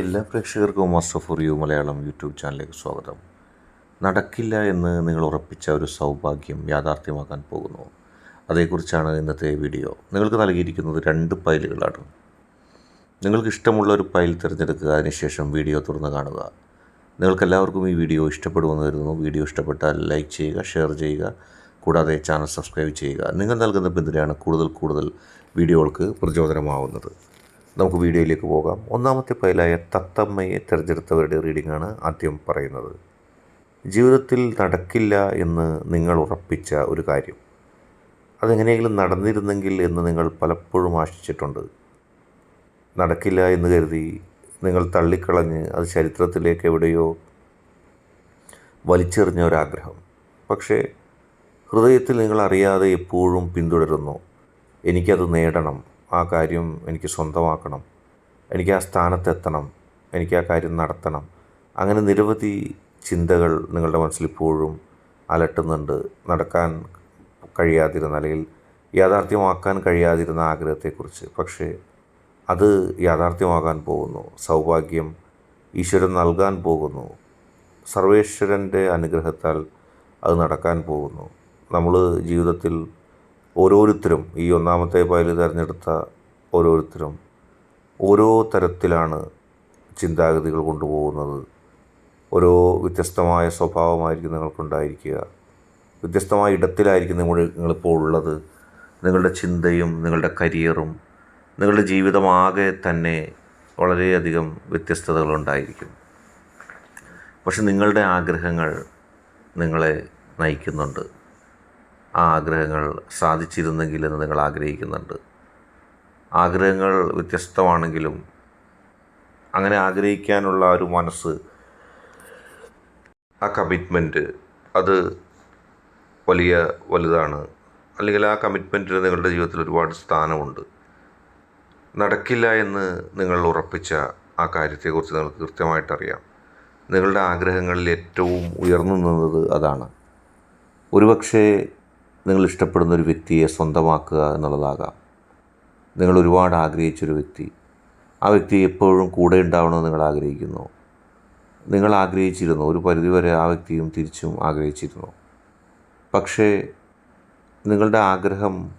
എല്ലാ പ്രേക്ഷകർക്കും master for you Malayalam YouTube ചാനലിലേക്ക് സ്വാഗതം. നടക്കില്ല എന്ന് നിങ്ങൾ ഉറപ്പിച്ച ഒരു സൗഭാഗ്യം യാഥാർത്ഥ്യമാക്കാൻ പോകുന്നു. അതേക്കുറിച്ചാണ് ഇന്നത്തെ വീഡിയോ. നിങ്ങൾക്ക് നൽകിയിരിക്കുന്നത് രണ്ട് ഫയലുകളാണ് നിങ്ങൾക്ക് ഇഷ്ടമുള്ള ഒരു ഫയൽ തിരഞ്ഞെടുക്കുക അതിനുശേഷം വീഡിയോ തുറന്ന് കാണുക. നിങ്ങൾക്കെല്ലാവർക്കും ഈ വീഡിയോ ഇഷ്ടപ്പെടുമെന്ന് കരുതുന്നു. വീഡിയോ ഇഷ്ടപ്പെട്ടാൽ ലൈക്ക് ചെയ്യുക ഷെയർ ചെയ്യുക കൂടാതെ ചാനൽ സബ്സ്ക്രൈബ് ചെയ്യുക. നിങ്ങൾ നൽകുന്ന പിന്തുണയാണ് കൂടുതൽ കൂടുതൽ വീഡിയോകൾക്ക് പ്രചോദനമാവുന്നത്. നമുക്ക് വീഡിയോയിലേക്ക് പോകാം. ഒന്നാമത്തെ ഫയലായ തത്തമ്മയെ തിരഞ്ഞെടുത്തവരുടെ റീഡിങ്ങാണ് ആദ്യം പറയുന്നത്. ജീവിതത്തിൽ നടക്കില്ല എന്ന് നിങ്ങൾ ഉറപ്പിച്ച ഒരു കാര്യം. അതെങ്ങനെയെങ്കിലും നടന്നിരുന്നെങ്കിൽ എന്ന് നിങ്ങൾ പലപ്പോഴും ആശിച്ചിട്ടുണ്ട്. നടക്കില്ല എന്ന് കരുതി നിങ്ങൾ തള്ളിക്കളഞ്ഞ് അത് ചരിത്രത്തിലേക്ക് എവിടെയോ വലിച്ചെറിഞ്ഞ ഒരാഗ്രഹം. പക്ഷേ ഹൃദയത്തിൽ നിങ്ങൾ അറിയാതെ എപ്പോഴും പിന്തുടരുന്നു എനിക്കത് നേടണം. ആ കാര്യം എനിക്ക് സ്വന്തമാക്കണം. എനിക്ക് ആ സ്ഥാനത്തെത്തണം. എനിക്ക് ആ കാര്യം നടത്തണം. അങ്ങനെ നിരവധി ചിന്തകൾ നിങ്ങളുടെ മനസ്സിലിപ്പോഴും അലട്ടുന്നുണ്ട്. നടക്കാൻ കഴിയാതിരുന്ന അല്ലെങ്കിൽ യാഥാർത്ഥ്യമാക്കാൻ കഴിയാതിരുന്ന ആഗ്രഹത്തെക്കുറിച്ച്. പക്ഷേ അത് യാഥാർത്ഥ്യമാകാൻ പോകുന്നു. സൗഭാഗ്യം ഈശ്വരൻ നൽകാൻ പോകുന്നു. സർവേശ്വരന്റെ അനുഗ്രഹത്താൽ അത് നടക്കാൻ പോകുന്നു. നമ്മൾ ജീവിതത്തിൽ ഓരോരുത്തരും ഈ ഒന്നാമത്തെ ഫയൽ തിരഞ്ഞെടുത്ത ഓരോരുത്തരും ഓരോ തരത്തിലാണ് ചിന്താഗതികൾ കൊണ്ടുപോകുന്നത്. ഓരോ വ്യത്യസ്തമായ സ്വഭാവമായിരിക്കും നിങ്ങൾക്കുണ്ടായിരിക്കുക. വ്യത്യസ്തമായ ഇടത്തിലായിരിക്കും നിങ്ങൾ നിങ്ങളിപ്പോൾ ഉള്ളത്. നിങ്ങളുടെ ചിന്തയും നിങ്ങളുടെ കരിയറും നിങ്ങളുടെ ജീവിതമാകെ തന്നെ വളരെയധികം വ്യത്യസ്തതകളുണ്ടായിരിക്കും. പക്ഷെ നിങ്ങളുടെ ആഗ്രഹങ്ങൾ നിങ്ങളെ നയിക്കുന്നുണ്ട്. ആ ആഗ്രഹങ്ങൾ സാധിച്ചിരുന്നെങ്കിൽ എന്ന് നിങ്ങൾ ആഗ്രഹിക്കുന്നുണ്ട്. ആഗ്രഹങ്ങൾ വ്യത്യസ്തമാണെങ്കിലും അങ്ങനെ ആഗ്രഹിക്കാനുള്ള ഒരു മനസ്സ് ആ കമ്മിറ്റ്മെന്റ് അത് വലിയ വലുതാണ്. അല്ലെങ്കിൽ ആ കമ്മിറ്റ്മെന്റിന് നിങ്ങളുടെ ജീവിതത്തിൽ ഒരുപാട് സ്ഥാനമുണ്ട്. നടക്കില്ല എന്ന് നിങ്ങൾ ഉറപ്പിച്ച ആ കാര്യത്തെക്കുറിച്ച് നിങ്ങൾക്ക് കൃത്യമായിട്ടറിയാം നിങ്ങളുടെ ആഗ്രഹങ്ങളിൽ ഏറ്റവും ഉയർന്നു നിന്നത് അതാണ്. ഒരുപക്ഷേ നിങ്ങൾ ഇഷ്ടപ്പെടുന്ന ഒരു വ്യക്തിയെ സ്വന്തമാക്കുക എന്നുള്ളതാകാം. നിങ്ങൾ ഒരുപാട് ആഗ്രഹിച്ചൊരു വ്യക്തി. ആ വ്യക്തി എപ്പോഴും കൂടെ ഉണ്ടാവണമെന്ന് നിങ്ങൾ ആഗ്രഹിക്കുന്നു. നിങ്ങൾ ആഗ്രഹിച്ചിരുന്നു. ഒരു പരിധിവരെ ആ വ്യക്തിയും തിരിച്ചും ആഗ്രഹിച്ചിരുന്നു. പക്ഷേ നിങ്ങളുടെ ആഗ്രഹം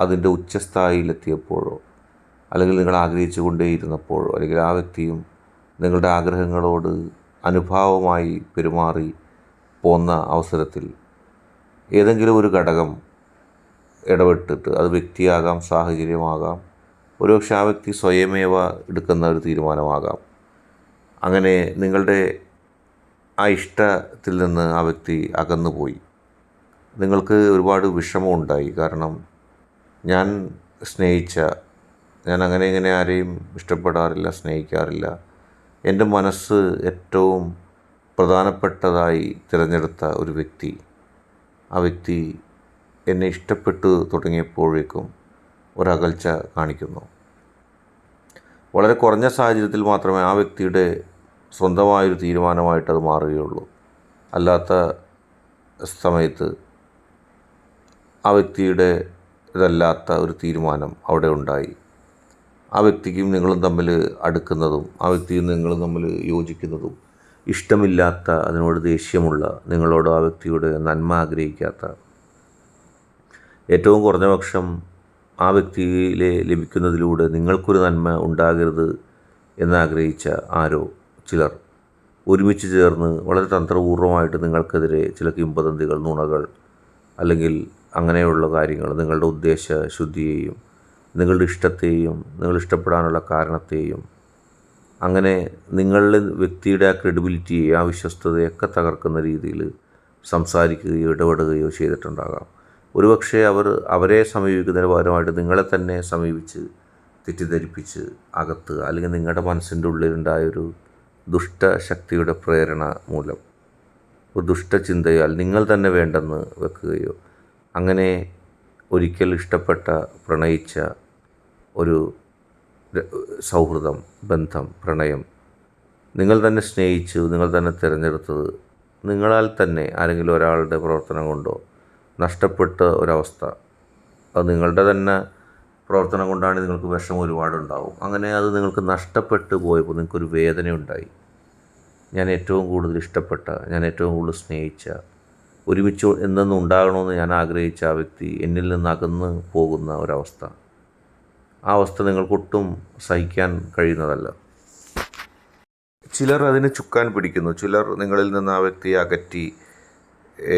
അതിന്റെ ഉച്ചസ്ഥായിലെത്തിയപ്പോഴോ അല്ലെങ്കിൽ നിങ്ങൾ ആഗ്രഹിച്ചു കൊണ്ടേയിരുന്നപ്പോഴോ അല്ലെങ്കിൽ ആ വ്യക്തിയും നിങ്ങളുടെ ആഗ്രഹങ്ങളോട് അനുഭാവമായി പെരുമാറി പോന്ന അവസരത്തിൽ ഏതെങ്കിലും ഒരു ഘടകം ഇടപെട്ടിട്ട് അത് വ്യക്തിയാകാം സാഹചര്യമാകാം ഒരുപക്ഷെ ആ വ്യക്തി സ്വയമേവ എടുക്കുന്ന ഒരു തീരുമാനമാകാം. അങ്ങനെ നിങ്ങളുടെ ആ ഇഷ്ടത്തിൽ നിന്ന് ആ വ്യക്തി അകന്നുപോയി. നിങ്ങൾക്ക് ഒരുപാട് വിഷമമുണ്ടായി. കാരണം ഞാൻ സ്നേഹിച്ച ഞാൻ അങ്ങനെ ഇങ്ങനെ ആരെയും ഇഷ്ടപ്പെടാറില്ല സ്നേഹിക്കാറില്ല. എന്റെ മനസ്സ് ഏറ്റവും പ്രധാനപ്പെട്ടതായി തിരഞ്ഞെടുത്ത ഒരു വ്യക്തി ആ വ്യക്തി എന്നെ ഇഷ്ടപ്പെട്ടു തുടങ്ങിയപ്പോഴേക്കും ഒരകൽച്ച കാണിക്കുന്നു. വളരെ കുറഞ്ഞ സാഹചര്യത്തിൽ മാത്രമേ ആ വ്യക്തിയുടെ സ്വന്തമായൊരു തീരുമാനമായിട്ട് അത് മാറുകയുള്ളൂ. അല്ലാത്ത സമയത്ത് ആ വ്യക്തിയുടെ ഇതല്ലാത്ത ഒരു തീരുമാനം അവിടെ ഉണ്ടായി. ആ വ്യക്തിക്കും നിങ്ങളും തമ്മിൽ അടുക്കുന്നതും ആ വ്യക്തിയും നിങ്ങളും തമ്മിൽ യോജിക്കുന്നതും ഇഷ്ടമില്ലാത്ത അതിനോട് ദേഷ്യമുള്ള നിങ്ങളോട് ആ വ്യക്തിയുടെ നന്മ ആഗ്രഹിക്കാത്ത. ഏറ്റവും കുറഞ്ഞ പക്ഷം ആ വ്യക്തിയിലെ ലഭിക്കുന്നതിലൂടെ നിങ്ങൾക്കൊരു നന്മ ഉണ്ടാകരുത് എന്നാഗ്രഹിച്ച ആരോ ചിലർ. ഒരുമിച്ച് ചേർന്ന് വളരെ തന്ത്രപൂർവമായിട്ട് നിങ്ങൾക്കെതിരെ ചില കിംവദന്തികൾ നുണകൾ അല്ലെങ്കിൽ അങ്ങനെയുള്ള കാര്യങ്ങൾ നിങ്ങളുടെ ഉദ്ദേശ ശുദ്ധിയെയും നിങ്ങളുടെ ഇഷ്ടത്തെയും നിങ്ങൾ ഇഷ്ടപ്പെടാനുള്ള കാരണത്തെയും അങ്ങനെ നിങ്ങളുടെ വ്യക്തിയുടെ ആ ക്രെഡിബിലിറ്റിയെ ആ വിശ്വസ്തതയൊക്കെ തകർക്കുന്ന രീതിയിൽ സംസാരിക്കുകയോ ഇടപെടുകയോ ചെയ്തിട്ടുണ്ടാകാം. ഒരുപക്ഷെ അവർ അവരെ സമീപിക്കുന്നതിന് പകരമായിട്ട് നിങ്ങളെ തന്നെ സമീപിച്ച് തെറ്റിദ്ധരിപ്പിച്ച് അകത്തുക അല്ലെങ്കിൽ നിങ്ങളുടെ മനസ്സിന്റെ ഉള്ളിലുണ്ടായൊരു ദുഷ്ടശക്തിയുടെ പ്രേരണ മൂലം ഒരു ദുഷ്ടചിന്തയാൽ നിങ്ങൾ തന്നെ വേണ്ടെന്ന് വെക്കുകയോ അങ്ങനെ ഒരിക്കൽ ഇഷ്ടപ്പെട്ട പ്രണയിച്ച ഒരു സൗഹൃദം ബന്ധം പ്രണയം. നിങ്ങൾ തന്നെ സ്നേഹിച്ചു നിങ്ങൾ തന്നെ തിരഞ്ഞെടുത്തത് നിങ്ങളാൽ തന്നെ ആരെങ്കിലും ഒരാളുടെ പ്രവർത്തനം കൊണ്ടോ നഷ്ടപ്പെട്ട ഒരവസ്ഥ. അത് നിങ്ങളുടെ തന്നെ പ്രവർത്തനം കൊണ്ടാണ് നിങ്ങൾക്ക് വിഷമം ഒരുപാടുണ്ടാവും. അങ്ങനെ അത് നിങ്ങൾക്ക് നഷ്ടപ്പെട്ടു പോയപ്പോൾ നിങ്ങൾക്കൊരു വേദനയുണ്ടായി. ഞാൻ ഏറ്റവും കൂടുതൽ ഇഷ്ടപ്പെട്ട ഞാൻ ഏറ്റവും കൂടുതൽ സ്നേഹിച്ച ഒരുമിച്ച് എന്നെന്നും ഉണ്ടാകണമെന്ന് ഞാൻ ആഗ്രഹിച്ച ആ വ്യക്തി എന്നിൽ നിന്ന് അകന്ന് പോകുന്ന ഒരവസ്ഥ. ആ അവസ്ഥ നിങ്ങൾക്കൊട്ടും സഹിക്കാൻ കഴിയുന്നതല്ല. ചിലർ അതിന് ചുക്കാൻ പിടിക്കുന്നു. ചിലർ നിങ്ങളിൽ നിന്ന് ആ വ്യക്തിയെ അകറ്റി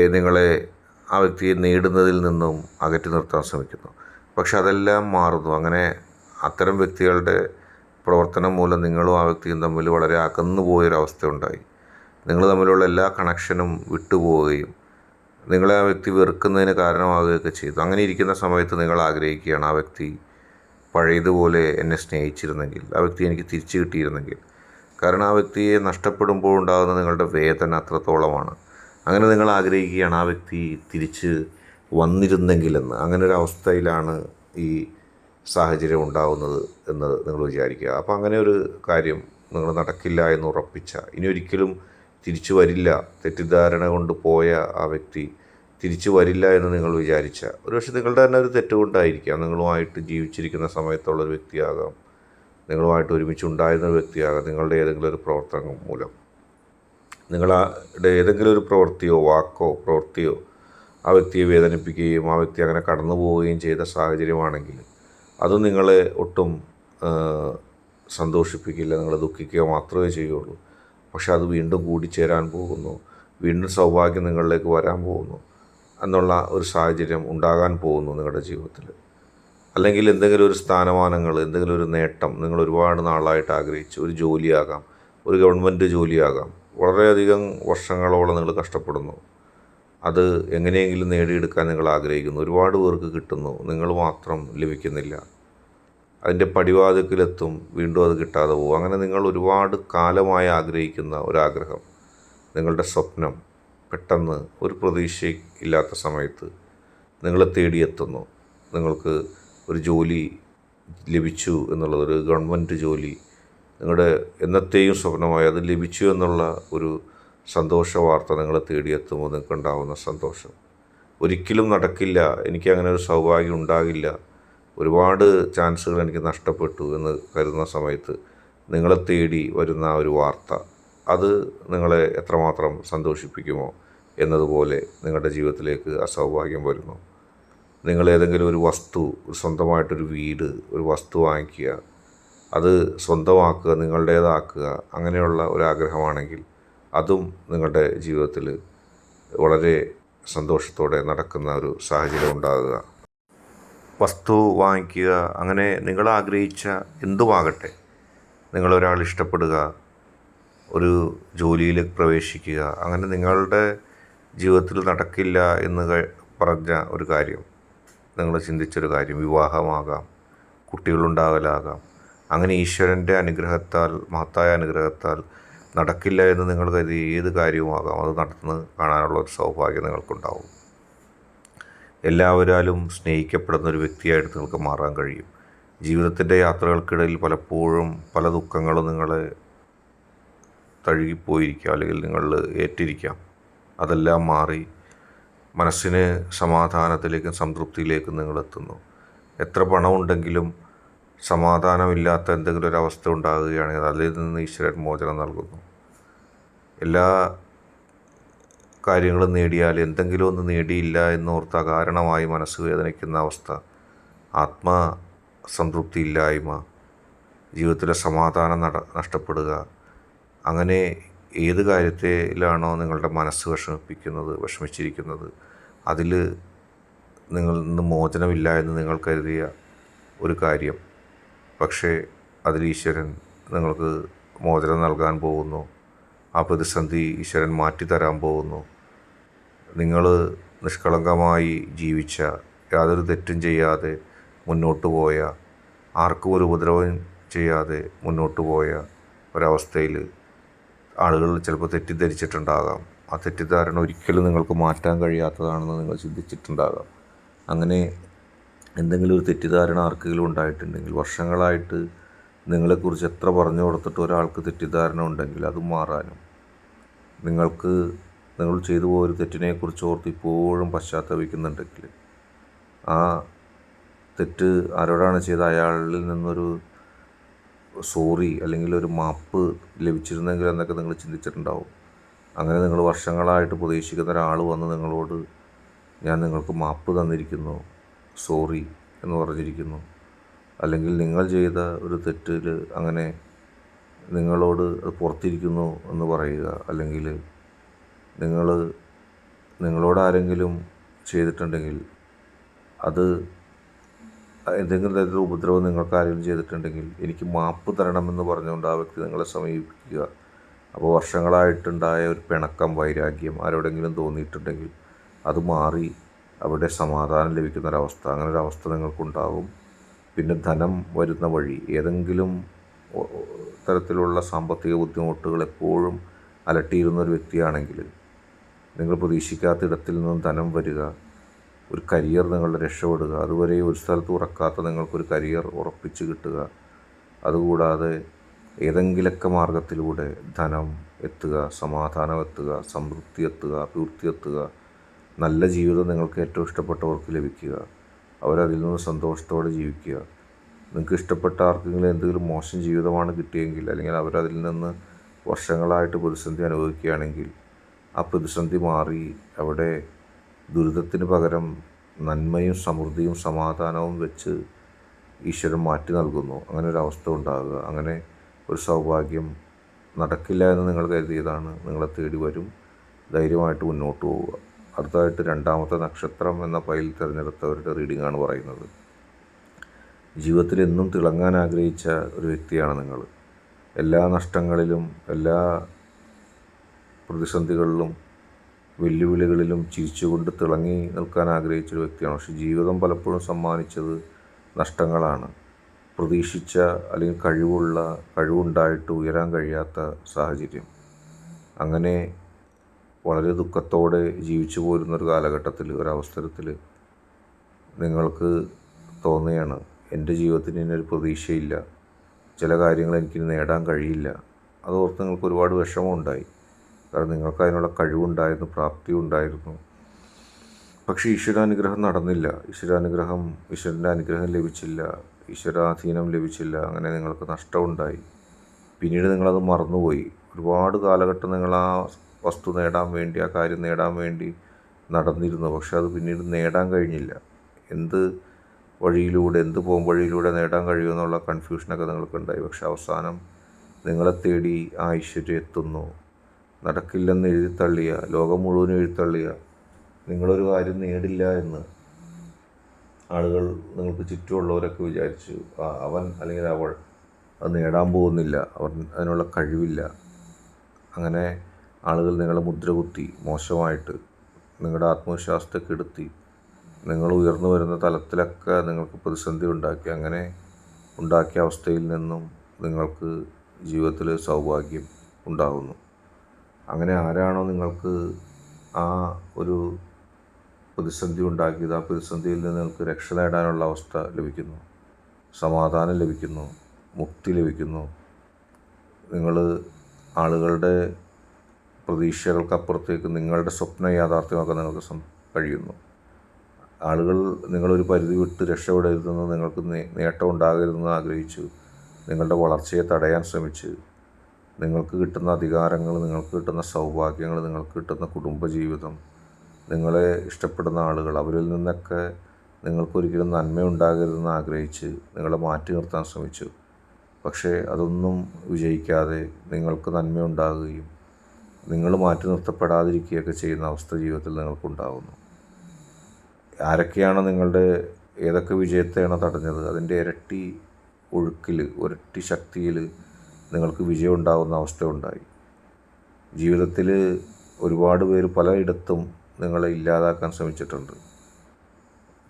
നിങ്ങളെ ആ വ്യക്തിയെ നേടുന്നതിൽ നിന്നും അകറ്റി നിർത്താൻ ശ്രമിക്കുന്നു. പക്ഷെ അതെല്ലാം മാറുന്നു. അങ്ങനെ അത്തരം വ്യക്തികളുടെ പ്രവർത്തനം മൂലം നിങ്ങളും ആ വ്യക്തിയും തമ്മിൽ വളരെ അകന്നു പോയൊരവസ്ഥ ഉണ്ടായി നിങ്ങൾ തമ്മിലുള്ള എല്ലാ കണക്ഷനും വിട്ടുപോവുകയും നിങ്ങളെ ആ വ്യക്തി വെറുക്കുന്നതിന് കാരണമാവുകയൊക്കെ ചെയ്തു. അങ്ങനെ ഇരിക്കുന്ന സമയത്ത് നിങ്ങൾ ആഗ്രഹിക്കുകയാണ് ആ വ്യക്തി പഴയതുപോലെ എന്നെ സ്നേഹിച്ചിരുന്നെങ്കിൽ ആ വ്യക്തി എനിക്ക് തിരിച്ചു കിട്ടിയിരുന്നെങ്കിൽ. കാരണം ആ വ്യക്തിയെ നഷ്ടപ്പെടുമ്പോൾ ഉണ്ടാകുന്ന നിങ്ങളുടെ വേദന അത്രത്തോളമാണ്. അങ്ങനെ നിങ്ങൾ ആഗ്രഹിക്കുകയാണ് ആ വ്യക്തി തിരിച്ച് വന്നിരുന്നെങ്കിലെന്ന്. അങ്ങനെ ഒരു അവസ്ഥയിലാണ് ഈ സാഹചര്യം ഉണ്ടാകുന്നത് എന്ന് നിങ്ങൾ വിചാരിക്കുക. അപ്പോൾ അങ്ങനെ ഒരു കാര്യം നിങ്ങൾ നടക്കില്ല എന്ന് ഉറപ്പിച്ച ഇനി ഒരിക്കലും തിരിച്ചു വരില്ല തെറ്റിദ്ധാരണ കൊണ്ട് പോയ ആ വ്യക്തി തിരിച്ചു വരില്ല എന്ന് നിങ്ങൾ വിചാരിച്ച. ഒരുപക്ഷെ നിങ്ങളുടെ തന്നെ ഒരു തെറ്റുകൊണ്ടായിരിക്കാം നിങ്ങളുമായിട്ട് ജീവിച്ചിരിക്കുന്ന സമയത്തുള്ള ഒരു വ്യക്തിയാകാം. നിങ്ങളുമായിട്ട് ഒരുമിച്ച് ഉണ്ടായിരുന്ന ഒരു വ്യക്തിയാകാം. നിങ്ങളുടെ ഏതെങ്കിലും ഒരു പ്രവർത്തനം മൂലം. നിങ്ങളുടെ ഏതെങ്കിലും ഒരു പ്രവൃത്തിയോ വാക്കോ പ്രവൃത്തിയോ ആ വ്യക്തിയെ വേദനിപ്പിക്കുകയും ആ വ്യക്തി അങ്ങനെ കടന്നു പോവുകയും ചെയ്ത സാഹചര്യമാണെങ്കിൽ അത് നിങ്ങളെ ഒട്ടും സന്തോഷിപ്പിക്കില്ല നിങ്ങളെ ദുഃഖിക്കുക മാത്രമേ ചെയ്യുള്ളൂ. പക്ഷെ അത് വീണ്ടും കൂടിച്ചേരാൻ പോകുന്നു. വീണ്ടും സൗഭാഗ്യം നിങ്ങളിലേക്ക് വരാൻ പോകുന്നു. എന്നുള്ള ഒരു സാഹചര്യം ഉണ്ടാകാൻ പോകുന്നു നിങ്ങളുടെ ജീവിതത്തിൽ. അല്ലെങ്കിൽ എന്തെങ്കിലും ഒരു സ്ഥാനമാനങ്ങൾ എന്തെങ്കിലും ഒരു നേട്ടം നിങ്ങൾ ഒരുപാട് നാളായിട്ട് ആഗ്രഹിച്ച്. ഒരു ജോലിയാകാം ഒരു ഗവൺമെന്റ് ജോലിയാകാം. വളരെയധികം വർഷങ്ങളോളം നിങ്ങൾ കഷ്ടപ്പെടുന്നു. അത് എങ്ങനെയെങ്കിലും നേടിയെടുക്കാൻ നിങ്ങൾ ആഗ്രഹിക്കുന്നു. ഒരുപാട് പേർക്ക് കിട്ടുന്നു. നിങ്ങൾ മാത്രം ലഭിക്കുന്നില്ല. അതിന്റെ പടിവാതിക്കലെത്തും വീണ്ടും അത് കിട്ടാതെ പോകും. അങ്ങനെ നിങ്ങൾ ഒരുപാട് കാലമായി ആഗ്രഹിക്കുന്ന ഒരാഗ്രഹം നിങ്ങളുടെ സ്വപ്നം പെട്ടെന്ന് ഒരു പ്രതീക്ഷ ഇല്ലാത്ത സമയത്ത് നിങ്ങളെ തേടിയെത്തുന്നു. നിങ്ങൾക്ക് ഒരു ജോലി ലഭിച്ചു എന്നുള്ളത് ഒരു ഗവൺമെന്റ് ജോലി. നിങ്ങളുടെ എന്നത്തെയും സ്വപ്നമായി അത് ലഭിച്ചു എന്നുള്ള ഒരു സന്തോഷ വാർത്ത നിങ്ങളെ തേടിയെത്തുമ്പോൾ നിങ്ങൾക്ക് ഉണ്ടാകുന്ന സന്തോഷം. ഒരിക്കലും നടക്കില്ല. എനിക്ക് അങ്ങനെ ഒരു സൗഭാഗ്യം ഉണ്ടാകില്ല. ഒരുപാട് ചാൻസുകൾ എനിക്ക് നഷ്ടപ്പെട്ടു എന്ന് കരുതുന്ന സമയത്ത് നിങ്ങളെ തേടി വരുന്ന ഒരു വാർത്ത. അത് നിങ്ങളെ എത്രമാത്രം സന്തോഷിപ്പിക്കുമോ എന്നതുപോലെ നിങ്ങളുടെ ജീവിതത്തിലേക്ക് അസൗഭാഗ്യം വരുന്നു. നിങ്ങൾ ഏതെങ്കിലും ഒരു വസ്തു സ്വന്തമായിട്ടൊരു വീട് ഒരു വസ്തു വാങ്ങിക്കുക അത് സ്വന്തമാക്കുക നിങ്ങളുടേതാക്കുക അങ്ങനെയുള്ള ഒരാഗ്രഹമാണെങ്കിൽ അതും നിങ്ങളുടെ ജീവിതത്തിൽ വളരെ സന്തോഷത്തോടെ നടക്കുന്ന ഒരു സാഹചര്യം ഉണ്ടാകുക. വസ്തു വാങ്ങിക്കുക അങ്ങനെ നിങ്ങൾ ആഗ്രഹിച്ച എന്തുമാകട്ടെ നിങ്ങളൊരാൾ ഇഷ്ടപ്പെടുക ഒരു ജോലിയിൽ പ്രവേശിക്കുക. അങ്ങനെ നിങ്ങളുടെ ജീവിതത്തിൽ നടക്കില്ല എന്ന് പറഞ്ഞ ഒരു കാര്യം നിങ്ങൾ ചിന്തിച്ചൊരു കാര്യം വിവാഹമാകാം കുട്ടികളുണ്ടാകലാകാം. അങ്ങനെ ഈശ്വരന്റെ അനുഗ്രഹത്താൽ മഹത്തായ അനുഗ്രഹത്താൽ നടക്കില്ല എന്ന് നിങ്ങൾ കരുതി ഏത് കാര്യവുമാകാം? അത് നടന്ന് കാണാനുള്ള ഒരു സൗഭാഗ്യം നിങ്ങൾക്കുണ്ടാവും. എല്ലാവരാലും സ്നേഹിക്കപ്പെടുന്ന ഒരു വ്യക്തിയായിട്ട് നിങ്ങൾക്ക് മാറാൻ കഴിയും. ജീവിതത്തിന്റെ യാത്രകൾക്കിടയിൽ പലപ്പോഴും പല ദുഃഖങ്ങളും നിങ്ങളെ തഴുകിപ്പോയിരിക്കാം അല്ലെങ്കിൽ നിങ്ങൾ ഏറ്റിരിക്കാം. അതെല്ലാം മാറി മനസ്സിന് സമാധാനത്തിലേക്കും സംതൃപ്തിയിലേക്കും നിങ്ങൾ എത്തുന്നു. എത്ര പണമുണ്ടെങ്കിലും സമാധാനമില്ലാത്ത എന്തെങ്കിലും ഒരു അവസ്ഥ ഉണ്ടാകുകയാണെങ്കിൽ അതിൽ നിന്ന് ഈശ്വരൻ മോചനം നൽകുന്നു. എല്ലാ കാര്യങ്ങളും നേടിയാൽ എന്തെങ്കിലും ഒന്ന് നേടിയില്ല എന്നോർത്ത കാരണമായി മനസ്സ് വേദനിക്കുന്ന അവസ്ഥ ആത്മ സംതൃപ്തിയില്ലായ്മ ജീവിതത്തിലെ സമാധാനം നഷ്ടപ്പെടുക അങ്ങനെ ഏത് കാര്യത്തിലാണോ നിങ്ങളുടെ മനസ്സ് വിഷമിപ്പിക്കുന്നത് വിഷമിച്ചിരിക്കുന്നത് അതിൽ നിങ്ങളിൽ നിന്ന് മോചനമില്ല എന്ന് നിങ്ങൾ കരുതിയ ഒരു കാര്യം. പക്ഷേ അതിൽ ഈശ്വരൻ നിങ്ങൾക്ക് മോചനം നൽകാൻ പോകുന്നു. ആ പ്രതിസന്ധി ഈശ്വരൻ മാറ്റിത്തരാൻ പോകുന്നു. നിങ്ങൾ നിഷ്കളങ്കമായി ജീവിച്ച യാതൊരു തെറ്റും ചെയ്യാതെ മുന്നോട്ട് പോയ ആർക്കും ഒരു ഉപദ്രവം ചെയ്യാതെ മുന്നോട്ട് പോയ ഒരവസ്ഥയിൽ ആളുകൾ ചിലപ്പോൾ തെറ്റിദ്ധരിച്ചിട്ടുണ്ടാകാം. ആ തെറ്റിദ്ധാരണ ഒരിക്കലും നിങ്ങൾക്ക് മാറ്റാൻ കഴിയാത്തതാണെന്ന് നിങ്ങൾ ചിന്തിച്ചിട്ടുണ്ടാകാം. അങ്ങനെ എന്തെങ്കിലും ഒരു തെറ്റിദ്ധാരണ ആർക്കെങ്കിലും ഉണ്ടായിട്ടുണ്ടെങ്കിൽ വർഷങ്ങളായിട്ട് നിങ്ങളെക്കുറിച്ച് എത്ര പറഞ്ഞു കൊടുത്തിട്ട് ഒരാൾക്ക് തെറ്റിദ്ധാരണ ഉണ്ടെങ്കിൽ അത് മാറാനും. നിങ്ങൾക്ക് നിങ്ങൾ ചെയ്തു പോയൊരു തെറ്റിനെക്കുറിച്ച് ഓർത്ത് ഇപ്പോഴും പശ്ചാത്തപിക്കുന്നുണ്ടെങ്കിൽ ആ തെറ്റ് ആരോടാണ് ചെയ്ത അയാളിൽ നിന്നൊരു സോറി അല്ലെങ്കിൽ ഒരു മാപ്പ് ലഭിച്ചിരുന്നെങ്കിൽ എന്നൊക്കെ നിങ്ങൾ ചിന്തിച്ചിട്ടുണ്ടാവും. അങ്ങനെ നിങ്ങൾ വർഷങ്ങളായിട്ട് പ്രതീക്ഷിക്കുന്ന ഒരാൾ വന്ന് നിങ്ങളോട് ഞാൻ നിങ്ങൾക്ക് മാപ്പ് തന്നിരിക്കുന്നു സോറി എന്ന് പറഞ്ഞിരിക്കുന്നു. അല്ലെങ്കിൽ നിങ്ങൾ ചെയ്ത ഒരു തെറ്റിൽ അങ്ങനെ നിങ്ങളോട് അത് പുറത്തിരിക്കുന്നു എന്ന് പറയുക. അല്ലെങ്കിൽ നിങ്ങൾ നിങ്ങളോട് ആരെങ്കിലും ചെയ്തിട്ടുണ്ടെങ്കിൽ അത് എന്തെങ്കിലും തരത്തിലുള്ള ഉപദ്രവം നിങ്ങൾക്ക് ആരെങ്കിലും ചെയ്തിട്ടുണ്ടെങ്കിൽ എനിക്ക് മാപ്പ് തരണമെന്ന് പറഞ്ഞുകൊണ്ട് ആ വ്യക്തി നിങ്ങളെ സമീപിക്കുക. അപ്പോൾ വർഷങ്ങളായിട്ടുണ്ടായ ഒരു പിണക്കം വൈരാഗ്യം ആരോടെങ്കിലും തോന്നിയിട്ടുണ്ടെങ്കിൽ അത് മാറി അവിടെ സമാധാനം ലഭിക്കുന്ന ഒരവസ്ഥ അങ്ങനെ ഒരു അവസ്ഥ നിങ്ങൾക്കുണ്ടാകും പിന്നെ ധനം വരുന്ന വഴി ഏതെങ്കിലും തരത്തിലുള്ള സാമ്പത്തിക ബുദ്ധിമുട്ടുകൾ എപ്പോഴും അലട്ടിയിരുന്ന ഒരു വ്യക്തിയാണെങ്കിൽ നിങ്ങൾ പ്രതീക്ഷിക്കാത്ത ഇടത്തിൽ നിന്നും ധനം വരിക ഒരു കരിയർ നിങ്ങൾ രക്ഷപ്പെടുക. അതുവരെ ഒരു സ്ഥലത്ത് ഉറക്കാത്ത നിങ്ങൾക്കൊരു കരിയർ ഉറപ്പിച്ച് കിട്ടുക. അതുകൂടാതെ ഏതെങ്കിലൊക്കെ മാർഗത്തിലൂടെ ധനം എത്തുക സമാധാനം എത്തുക സംതൃപ്തി എത്തുക അഭിവൃദ്ധി എത്തുക നല്ല ജീവിതം നിങ്ങൾക്ക് ഏറ്റവും ഇഷ്ടപ്പെട്ടവർക്ക് ലഭിക്കുക. അവരതിൽ നിന്ന് സന്തോഷത്തോടെ ജീവിക്കുക. നിങ്ങൾക്ക് ഇഷ്ടപ്പെട്ട ആർക്കെങ്കിലും എന്തെങ്കിലും മോശം ജീവിതമാണ് കിട്ടിയെങ്കിൽ അല്ലെങ്കിൽ അവരതിൽ നിന്ന് വർഷങ്ങളായിട്ട് പ്രതിസന്ധി അനുഭവിക്കുകയാണെങ്കിൽ ആ പ്രതിസന്ധി മാറി അവിടെ ദുരിതത്തിന് പകരം നന്മയും സമൃദ്ധിയും സമാധാനവും വെച്ച് ഈശ്വരൻ മാറ്റി നൽകുന്നു. അങ്ങനെ ഒരു അവസ്ഥ ഉണ്ടാകുക. അങ്ങനെ ഒരു സൗഭാഗ്യം നടക്കില്ല എന്ന് നിങ്ങൾ കരുതിയതാണ്. നിങ്ങളെ തേടി വരും. ധൈര്യമായിട്ട് മുന്നോട്ട് പോവുക. അടുത്തതായിട്ട് രണ്ടാമത്തെ നക്ഷത്രം എന്ന പൈൽ തിരഞ്ഞെടുത്തവരുടെ റീഡിംഗ് ആണ് പറയുന്നത്. ജീവിതത്തിൽ എന്നും തിളങ്ങാൻ ആഗ്രഹിച്ച ഒരു വ്യക്തിയാണ് നിങ്ങൾ. എല്ലാ നഷ്ടങ്ങളിലും എല്ലാ പ്രതിസന്ധികളിലും വെല്ലുവിളികളിലും ചിരിച്ചുകൊണ്ട് തിളങ്ങി നിൽക്കാൻ ആഗ്രഹിച്ചൊരു വ്യക്തിയാണ്. പക്ഷെ ജീവിതം പലപ്പോഴും സമ്മാനിച്ചത് നഷ്ടങ്ങളാണ്. പ്രതീക്ഷിച്ച അല്ലെങ്കിൽ കഴിവുള്ള കഴിവുണ്ടായിട്ട് ഉയരാൻ കഴിയാത്ത സാഹചര്യം. അങ്ങനെ വളരെ ദുഃഖത്തോടെ ജീവിച്ചു പോരുന്നൊരു കാലഘട്ടത്തിൽ ഒരവസരത്തിൽ നിങ്ങൾക്ക് തോന്നുകയാണ് എന്റെ ജീവിതത്തിന് ഇനി ഒരു പ്രതീക്ഷയില്ല. ചില കാര്യങ്ങൾ എനിക്ക് നേടാൻ കഴിയില്ല. അതോർത്ത് നിങ്ങൾക്ക് ഒരുപാട് വിഷമമുണ്ടായി. കാരണം നിങ്ങൾക്ക് അതിനുള്ള കഴിവുണ്ടായിരുന്നു പ്രാപ്തി ഉണ്ടായിരുന്നു പക്ഷേ ഈശ്വരാനുഗ്രഹം നടന്നില്ല. ഈശ്വരാനുഗ്രഹം ഈശ്വരന്റെ അനുഗ്രഹം ലഭിച്ചില്ല. ഈശ്വരാധീനം ലഭിച്ചില്ല. അങ്ങനെ നിങ്ങൾക്ക് നഷ്ടമുണ്ടായി. പിന്നീട് നിങ്ങളത് മറന്നുപോയി. ഒരുപാട് കാലഘട്ടം നിങ്ങൾ ആ വസ്തു നേടാൻ വേണ്ടി ആ കാര്യം നേടാൻ വേണ്ടി നടന്നിരുന്നു. പക്ഷെ അത് പിന്നീട് നേടാൻ കഴിഞ്ഞില്ല. എന്ത് വഴിയിലൂടെ എന്ത് പോകും വഴിയിലൂടെ നേടാൻ കഴിയുമെന്നുള്ള കൺഫ്യൂഷനൊക്കെ നിങ്ങൾക്കുണ്ടായി. പക്ഷെ അവസാനം നിങ്ങളെ തേടി ആ ഐശ്വര്യം എത്തുന്നു. നടക്കില്ലെന്ന് എഴുതിത്തള്ളിയ ലോകം മുഴുവനും എഴുതിത്തള്ളിയ നിങ്ങളൊരു കാര്യം നേടില്ല എന്ന് ആളുകൾ നിങ്ങൾക്ക് ചുറ്റുമുള്ളവരൊക്കെ വിചാരിച്ചു. അവൻ അല്ലെങ്കിൽ അവൾ അത് നേടാൻ പോകുന്നില്ല. അവൻ അതിനുള്ള കഴിവില്ല. അങ്ങനെ ആളുകൾ നിങ്ങളെ മുദ്ര കുത്തി മോശമായിട്ട് നിങ്ങളുടെ ആത്മവിശ്വാസത്തെ കെടുത്തി നിങ്ങൾ ഉയർന്നു വരുന്ന തലത്തിലൊക്കെ നിങ്ങൾക്ക് പ്രതിസന്ധി ഉണ്ടാക്കി അങ്ങനെ ഉണ്ടാക്കിയ അവസ്ഥയിൽ നിന്നും നിങ്ങൾക്ക് ജീവിതത്തിൽ സൗഭാഗ്യം ഉണ്ടാകുന്നു അങ്ങനെ ആരാണോ നിങ്ങൾക്ക് ആ ഒരു പ്രതിസന്ധി ഉണ്ടാക്കിയത് ആ പ്രതിസന്ധിയിൽ നിന്ന് നിങ്ങൾക്ക് രക്ഷ നേടാനുള്ള അവസ്ഥ ലഭിക്കുന്നു സമാധാനം ലഭിക്കുന്നു മുക്തി ലഭിക്കുന്നു. നിങ്ങൾ ആളുകളുടെ പ്രതീക്ഷകൾക്കപ്പുറത്തേക്ക് നിങ്ങളുടെ സ്വപ്ന യാഥാർത്ഥ്യമാക്കാൻ നിങ്ങൾക്ക് കഴിയുന്നു. ആളുകൾ നിങ്ങളൊരു പരിധി വിട്ട് രക്ഷപ്പെടരുതെന്ന് നിങ്ങൾക്ക് നേട്ടം ഉണ്ടാകരുതെന്ന് ആഗ്രഹിച്ചു നിങ്ങളുടെ വളർച്ചയെ തടയാൻ ശ്രമിച്ച് നിങ്ങൾക്ക് കിട്ടുന്ന അധികാരങ്ങൾ നിങ്ങൾക്ക് കിട്ടുന്ന സൗഭാഗ്യങ്ങൾ നിങ്ങൾക്ക് കിട്ടുന്ന കുടുംബജീവിതം നിങ്ങളെ ഇഷ്ടപ്പെടുന്ന ആളുകൾ അവരിൽ നിന്നൊക്കെ നിങ്ങൾക്കൊരിക്കലും നന്മയുണ്ടാകരുതെന്ന് ആഗ്രഹിച്ച് നിങ്ങളെ മാറ്റി നിർത്താൻ ശ്രമിച്ചു. പക്ഷേ അതൊന്നും വിജയിക്കാതെ നിങ്ങൾക്ക് നന്മയുണ്ടാകുകയും നിങ്ങൾ മാറ്റി നിർത്തപ്പെടാതിരിക്കുകയൊക്കെ ചെയ്യുന്ന അവസ്ഥ ജീവിതത്തിൽ നിങ്ങൾക്കുണ്ടാകുന്നു ആരൊക്കെയാണ് നിങ്ങളുടെ ഏതൊക്കെ വിജയത്തെയാണ് തടഞ്ഞത്? അതിന്റെ ഇരട്ടി ഒഴുക്കിൽ ഒരട്ടി ശക്തിയിൽ നിങ്ങൾക്ക് വിജയം ഉണ്ടാകുന്ന അവസ്ഥ ഉണ്ടായി ജീവിതത്തിൽ ഒരുപാട് പേര് പലയിടത്തും നിങ്ങളെ ഇല്ലാതാക്കാൻ ശ്രമിച്ചിട്ടുണ്ട്.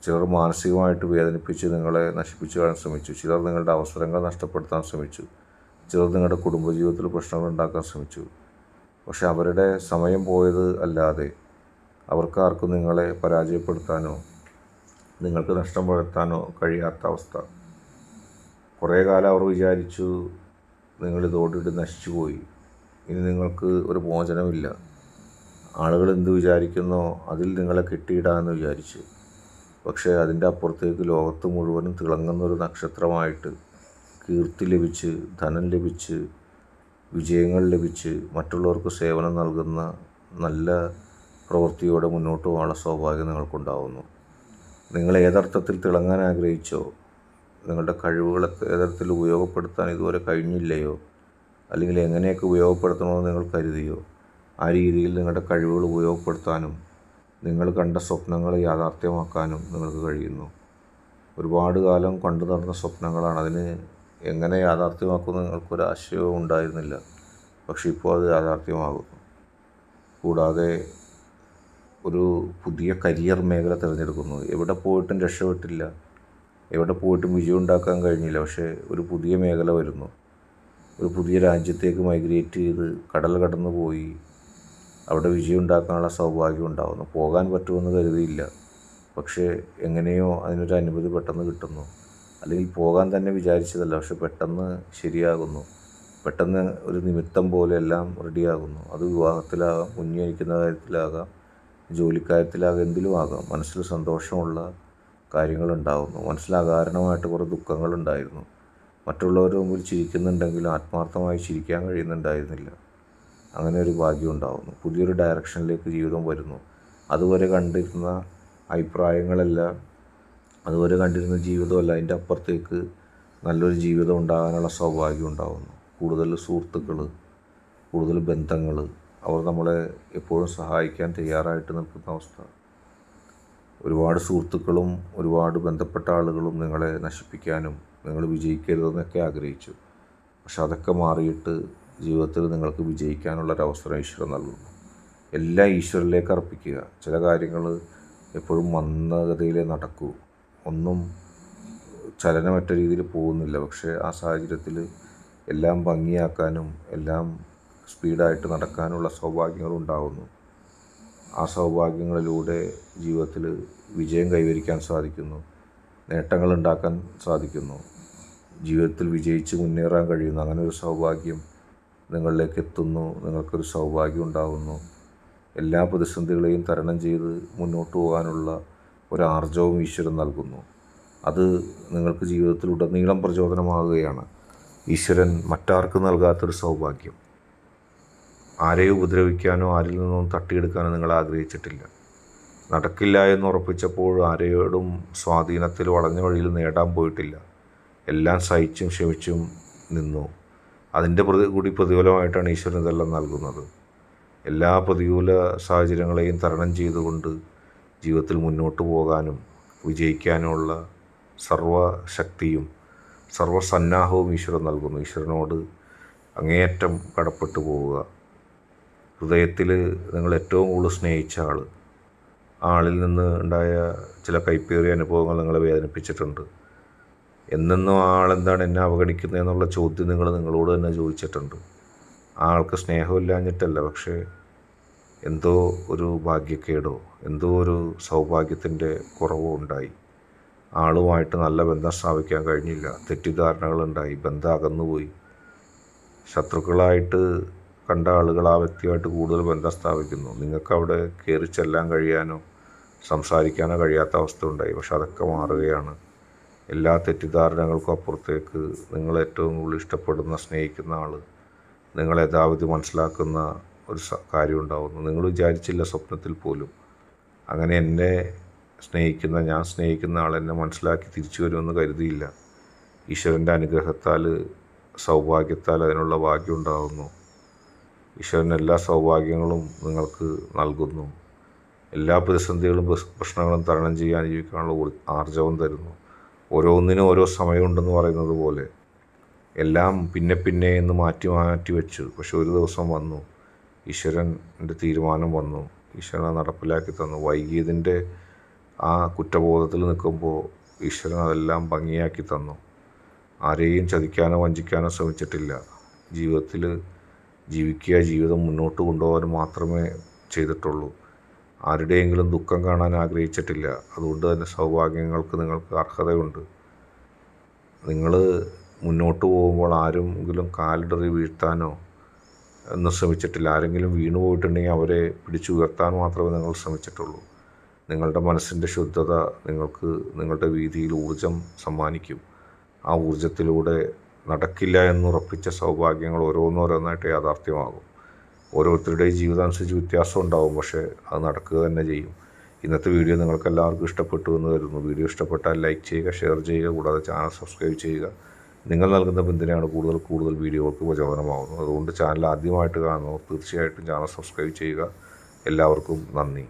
ചിലർ മാനസികമായിട്ട് വേദനിപ്പിച്ച് നിങ്ങളെ നശിപ്പിച്ചു കാണാൻ ശ്രമിച്ചു. ചിലർ നിങ്ങളുടെ അവസരങ്ങൾ നഷ്ടപ്പെടുത്താൻ ശ്രമിച്ചു. ചിലർ നിങ്ങളുടെ കുടുംബജീവിതത്തിൽ പ്രശ്നങ്ങൾ ഉണ്ടാക്കാൻ ശ്രമിച്ചു. പക്ഷെ അവരുടെ സമയം പോയത് അല്ലാതെ അവർക്കാർക്കും നിങ്ങളെ പരാജയപ്പെടുത്താനോ നിങ്ങൾക്ക് നഷ്ടം വരുത്താനോ കഴിയാത്ത അവസ്ഥ. കുറേ കാലം അവർ വിചാരിച്ചു നിങ്ങൾ തോട്ടിട്ട് നശിച്ചു പോയി. ഇനി നിങ്ങൾക്ക് ഒരു മോചനമില്ല ആളുകൾ എന്ത് വിചാരിക്കുന്നോ അതിൽ നിങ്ങളെ കെട്ടിയിടാമെന്ന് വിചാരിച്ചു. പക്ഷേ അതിന്റെ അപ്പുറത്തേക്ക് ലോകത്ത് മുഴുവനും തിളങ്ങുന്ന ഒരു നക്ഷത്രമായിട്ട് കീർത്തി ലഭിച്ച് ധനം ലഭിച്ച് വിജയങ്ങൾ ലഭിച്ച് മറ്റുള്ളവർക്ക് സേവനം നൽകുന്ന നല്ല പ്രവൃത്തിയോടെ മുന്നോട്ട് പോകാനുള്ള സൗഭാഗ്യം നിങ്ങൾക്കുണ്ടാവുന്നു. നിങ്ങൾ ഏതർത്ഥത്തിൽ തിളങ്ങാൻ ആഗ്രഹിച്ചോ നിങ്ങളുടെ കഴിവുകളൊക്കെ ഏതരത്തിൽ ഉപയോഗപ്പെടുത്താൻ ഇതുവരെ കഴിഞ്ഞില്ലയോ? അല്ലെങ്കിൽ എങ്ങനെയൊക്കെ ഉപയോഗപ്പെടുത്തണമെന്ന് നിങ്ങൾ കരുതിയോ? ആ രീതിയിൽ നിങ്ങളുടെ കഴിവുകൾ ഉപയോഗപ്പെടുത്താനും നിങ്ങൾ കണ്ട സ്വപ്നങ്ങൾ യാഥാർത്ഥ്യമാക്കാനും നിങ്ങൾക്ക് കഴിയുന്നു. ഒരുപാട് കാലം കണ്ടു നടന്ന സ്വപ്നങ്ങളാണ്. അതിന് എങ്ങനെ യാഥാർത്ഥ്യമാക്കുമെന്ന് നിങ്ങൾക്കൊരു ആശയവും ഉണ്ടായിരുന്നില്ല. പക്ഷേ ഇപ്പോൾ അത് യാഥാർത്ഥ്യമാകുന്നു. കൂടാതെ ഒരു പുതിയ കരിയർ മേഖല തിരഞ്ഞെടുക്കുന്നു. എവിടെ പോയിട്ടും രക്ഷപ്പെട്ടില്ല. എവിടെ പോയിട്ടും വിജയം ഉണ്ടാക്കാൻ കഴിഞ്ഞില്ല. പക്ഷേ ഒരു പുതിയ മേഖല വരുന്നു. ഒരു പുതിയ രാജ്യത്തേക്ക് മൈഗ്രേറ്റ് ചെയ്ത് കടൽ കടന്നു പോയി. അവിടെ വിജയം ഉണ്ടാക്കാനുള്ള സൗഭാഗ്യം ഉണ്ടാകുന്നു പോകാൻ പറ്റുമെന്ന് കരുതിയില്ല. പക്ഷേ എങ്ങനെയോ അതിനൊരു അനുമതി പെട്ടെന്ന് കിട്ടുന്നു. അല്ലെങ്കിൽ പോകാൻ തന്നെ വിചാരിച്ചതല്ല. പക്ഷെ പെട്ടെന്ന് ശരിയാകുന്നു. പെട്ടെന്ന് ഒരു നിമിത്തം പോലെ എല്ലാം റെഡിയാകുന്നു. അത് വിവാഹത്തിലാകാം കുഞ്ഞിരിക്കുന്ന കാര്യത്തിലാകാം ജോലിക്കാര്യത്തിലാകാം എന്തിലും ആകാം. മനസ്സിൽ സന്തോഷമുള്ള കാര്യങ്ങളുണ്ടാകുന്നു മനസ്സിൽ അകാരണമായിട്ട് കുറേ ദുഃഖങ്ങളുണ്ടായിരുന്നു. മറ്റുള്ളവരുടെ മുമ്പിൽ ചിരിക്കുന്നുണ്ടെങ്കിലും ആത്മാർത്ഥമായി ചിരിക്കാൻ കഴിയുന്നുണ്ടായിരുന്നില്ല. അങ്ങനെ ഒരു ഭാഗ്യം ഉണ്ടാകുന്നു പുതിയൊരു ഡയറക്ഷനിലേക്ക് ജീവിതം വരുന്നു. അതുവരെ കണ്ടിരുന്ന അഭിപ്രായങ്ങളെല്ലാം അതുവരെ കണ്ടിരുന്ന ജീവിതമല്ല അതിന്റെ അപ്പുറത്തേക്ക് നല്ലൊരു ജീവിതം ഉണ്ടാകാനുള്ള സൗഭാഗ്യം ഉണ്ടാകുന്നു കൂടുതൽ സുഹൃത്തുക്കൾ കൂടുതൽ ബന്ധങ്ങൾ അവർ നമ്മളെ എപ്പോഴും സഹായിക്കാൻ തയ്യാറായിട്ട് നിൽക്കുന്ന അവസ്ഥ. ഒരുപാട് സുഹൃത്തുക്കളും ഒരുപാട് ബന്ധപ്പെട്ട ആളുകളും നിങ്ങളെ നശിപ്പിക്കാനും നിങ്ങൾ വിജയിക്കരുതെന്നൊക്കെ ആഗ്രഹിച്ചു. പക്ഷെ അതൊക്കെ മാറിയിട്ട് ജീവിതത്തിൽ നിങ്ങൾക്ക് അവസരം ഈശ്വരൻ നൽകുന്നു. എല്ലാം ഈശ്വരനിലേക്ക് അർപ്പിക്കുക. ചില കാര്യങ്ങൾ എപ്പോഴും മന്ദഗതിയിലേ നടക്കൂ. ഒന്നും ചലനമറ്റ രീതിയിൽ പോകുന്നില്ല. പക്ഷേ ആ സാഹചര്യത്തിൽ എല്ലാം ഭംഗിയാക്കാനും എല്ലാം സ്പീഡായിട്ട് നടക്കാനുള്ള സൗഭാഗ്യങ്ങൾ ഉണ്ടാകുന്നു ആ സൗഭാഗ്യങ്ങളിലൂടെ ജീവിതത്തിൽ വിജയം കൈവരിക്കാൻ സാധിക്കുന്നു. നേട്ടങ്ങൾ ഉണ്ടാക്കാൻ സാധിക്കുന്നു. ജീവിതത്തിൽ വിജയിച്ച് മുന്നേറാൻ കഴിയുന്നു. അങ്ങനെ ഒരു സൗഭാഗ്യം നിങ്ങളിലേക്ക് എത്തുന്നു. നിങ്ങൾക്കൊരു സൗഭാഗ്യം ഉണ്ടാകുന്നു എല്ലാ പ്രതിസന്ധികളെയും തരണം ചെയ്ത് മുന്നോട്ട് പോകാനുള്ള ഒരു ആർജവും ഈശ്വരൻ നൽകുന്നു. അത് നിങ്ങൾക്ക് ജീവിതത്തിലുടനീളം പ്രചോദനമാകുകയാണ്. ഈശ്വരൻ മറ്റാർക്കും നൽകാത്തൊരു സൗഭാഗ്യം. ആരെയും ഉപദ്രവിക്കാനോ ആരിൽ നിന്നും തട്ടിയെടുക്കാനോ നിങ്ങൾ ആഗ്രഹിച്ചിട്ടില്ല. നടക്കില്ല എന്ന് ഉറപ്പിച്ചപ്പോൾ ആരെയോടും സ്വാധീനത്തിൽ വളഞ്ഞ വഴിയിൽ നേടാൻ പോയിട്ടില്ല. എല്ലാം സഹിച്ചും ക്ഷമിച്ചും നിന്നു. അതിന്റെ പ്രതി കൂടി പ്രതിഫലമായിട്ടാണ് ഈശ്വരൻ ഇതെല്ലാം നൽകുന്നത്. എല്ലാ പ്രതികൂല സാഹചര്യങ്ങളെയും തരണം ചെയ്തുകൊണ്ട് ജീവിതത്തിൽ മുന്നോട്ട് പോകാനും വിജയിക്കാനുമുള്ള സർവശക്തിയും സർവസന്നാഹവും ഈശ്വരൻ നൽകുന്നു. ഈശ്വരനോട് അങ്ങേയറ്റം കടപ്പെട്ടു പോവുക. ഹൃദയത്തിൽ നിങ്ങൾ ഏറ്റവും കൂടുതൽ സ്നേഹിച്ച ആൾ ആളിൽ നിന്ന് ഉണ്ടായ ചില കൈപ്പേറിയ അനുഭവങ്ങൾ നിങ്ങളെ വേദനിപ്പിച്ചിട്ടുണ്ട്. എന്നെന്നും ആളെന്താണ് എന്നെ അവഗണിക്കുന്നത് എന്നുള്ള ചോദ്യം നിങ്ങൾ നിങ്ങളോട് തന്നെ ചോദിച്ചിട്ടുണ്ട്. ആൾക്ക് സ്നേഹമില്ലാഞ്ഞിട്ടല്ല പക്ഷേ എന്തോ ഒരു ഭാഗ്യക്കേടോ എന്തോ ഒരു സൗഭാഗ്യത്തിന്റെ കുറവോ ഉണ്ടായി. ആളുമായിട്ട് നല്ല ബന്ധം സ്ഥാപിക്കാൻ കഴിഞ്ഞില്ല. തെറ്റിദ്ധാരണകളുണ്ടായി. ബന്ധം അകന്നുപോയി. ശത്രുക്കളായിട്ട് കണ്ട ആളുകൾ ആ വ്യക്തിയുമായിട്ട് കൂടുതൽ ബന്ധം സ്ഥാപിക്കുന്നു. നിങ്ങൾക്ക് അവിടെ കയറി ചെല്ലാൻ കഴിയാനോ സംസാരിക്കാനോ കഴിയാത്ത അവസ്ഥ ഉണ്ടായി. പക്ഷെ അതൊക്കെ മാറുകയാണ്. എല്ലാ തെറ്റിദ്ധാരണകൾക്കും അപ്പുറത്തേക്ക് നിങ്ങൾ ഏറ്റവും കൂടുതൽ ഇഷ്ടപ്പെടുന്ന സ്നേഹിക്കുന്ന ആൾ നിങ്ങൾ യഥാവിധി മനസ്സിലാക്കുന്ന ഒരു കാര്യം ഉണ്ടാവുന്നു. നിങ്ങൾ വിചാരിച്ചില്ല സ്വപ്നത്തിൽ പോലും. അങ്ങനെ എന്നെ സ്നേഹിക്കുന്ന ഞാൻ സ്നേഹിക്കുന്ന ആൾ എന്നെ മനസ്സിലാക്കി തിരിച്ചു വരുമെന്ന് കരുതിയില്ല. ഈശ്വരന്റെ അനുഗ്രഹത്താൽ സൗഭാഗ്യത്താൽ അതിനുള്ള ഭാഗ്യം ഉണ്ടാകുന്നു ഈശ്വരൻ എല്ലാ സൗഭാഗ്യങ്ങളും നിങ്ങൾക്ക് നൽകുന്നു. എല്ലാ പ്രതിസന്ധികളും പ്രശ്നങ്ങളും തരണം ചെയ്യാൻ ജീവിക്കാനുള്ള ആർജവം തരുന്നു. ഓരോന്നിനും ഓരോ സമയമുണ്ടെന്ന് പറയുന്നത് പോലെ എല്ലാം പിന്നെ പിന്നെ എന്ന് മാറ്റി മാറ്റി വെച്ചു. പക്ഷെ ഒരു ദിവസം വന്നു. ഈശ്വരന്റെ തീരുമാനം വന്നു. ഈശ്വരൻ നടപ്പിലാക്കി തന്നു. വൈകിയതിന്റെ ആ കുറ്റബോധത്തിൽ നിൽക്കുമ്പോൾ ഈശ്വരൻ അതെല്ലാം ഭംഗിയാക്കി തന്നു. ആരെയും ചതിക്കാനോ വഞ്ചിക്കാനോ ശ്രമിച്ചിട്ടില്ല. ജീവിതത്തിൽ ജീവിക്കുക ജീവിതം മുന്നോട്ട് കൊണ്ടുപോകാൻ മാത്രമേ ചെയ്തിട്ടുള്ളൂ. ആരുടെയെങ്കിലും ദുഃഖം കാണാൻ ആഗ്രഹിച്ചിട്ടില്ല. അതുകൊണ്ട് തന്നെ സൗഭാഗ്യങ്ങൾക്ക് നിങ്ങൾക്ക് അർഹതയുണ്ട്. നിങ്ങൾ മുന്നോട്ട് പോകുമ്പോൾ ആരെങ്കിലും കാലിടറി വീഴ്ത്താനോ ഒന്നും ശ്രമിച്ചിട്ടില്ല ആരെങ്കിലും വീണു പോയിട്ടുണ്ടെങ്കിൽ അവരെ പിടിച്ചുയർത്താൻ മാത്രമേ നിങ്ങൾ ശ്രമിച്ചിട്ടുള്ളൂ. നിങ്ങളുടെ മനസ്സിന്റെ ശുദ്ധത നിങ്ങൾക്ക് നിങ്ങളുടെ വീതിയിൽ ഊർജം സമ്മാനിക്കും. ആ ഊർജത്തിലൂടെ നടക്കില്ല എന്നുറപ്പിച്ച സൗഭാഗ്യങ്ങൾ ഓരോന്നോരോന്നായിട്ട് യാഥാർത്ഥ്യമാകും. ഓരോരുത്തരുടെയും ജീവിതാനുസരിച്ച് വ്യത്യാസം ഉണ്ടാവും പക്ഷേ അത് നടക്കുക തന്നെ ചെയ്യും. ഇന്നത്തെ വീഡിയോ നിങ്ങൾക്ക് എല്ലാവർക്കും ഇഷ്ടപ്പെട്ടു എന്ന് കരുതുന്നു. വീഡിയോ ഇഷ്ടപ്പെട്ടാൽ ലൈക്ക് ചെയ്യുക ഷെയർ ചെയ്യുക കൂടാതെ ചാനൽ സബ്സ്ക്രൈബ് ചെയ്യുക. നിങ്ങൾ നൽകുന്ന പിന്തുണയാണ് കൂടുതൽ കൂടുതൽ വീഡിയോകൾക്ക് പ്രചോദനമാകുന്നത്. അതുകൊണ്ട് ചാനൽ ആദ്യമായിട്ട് കാണുന്നവർ തീർച്ചയായിട്ടും ചാനൽ സബ്സ്ക്രൈബ് ചെയ്യുക. എല്ലാവർക്കും നന്ദി.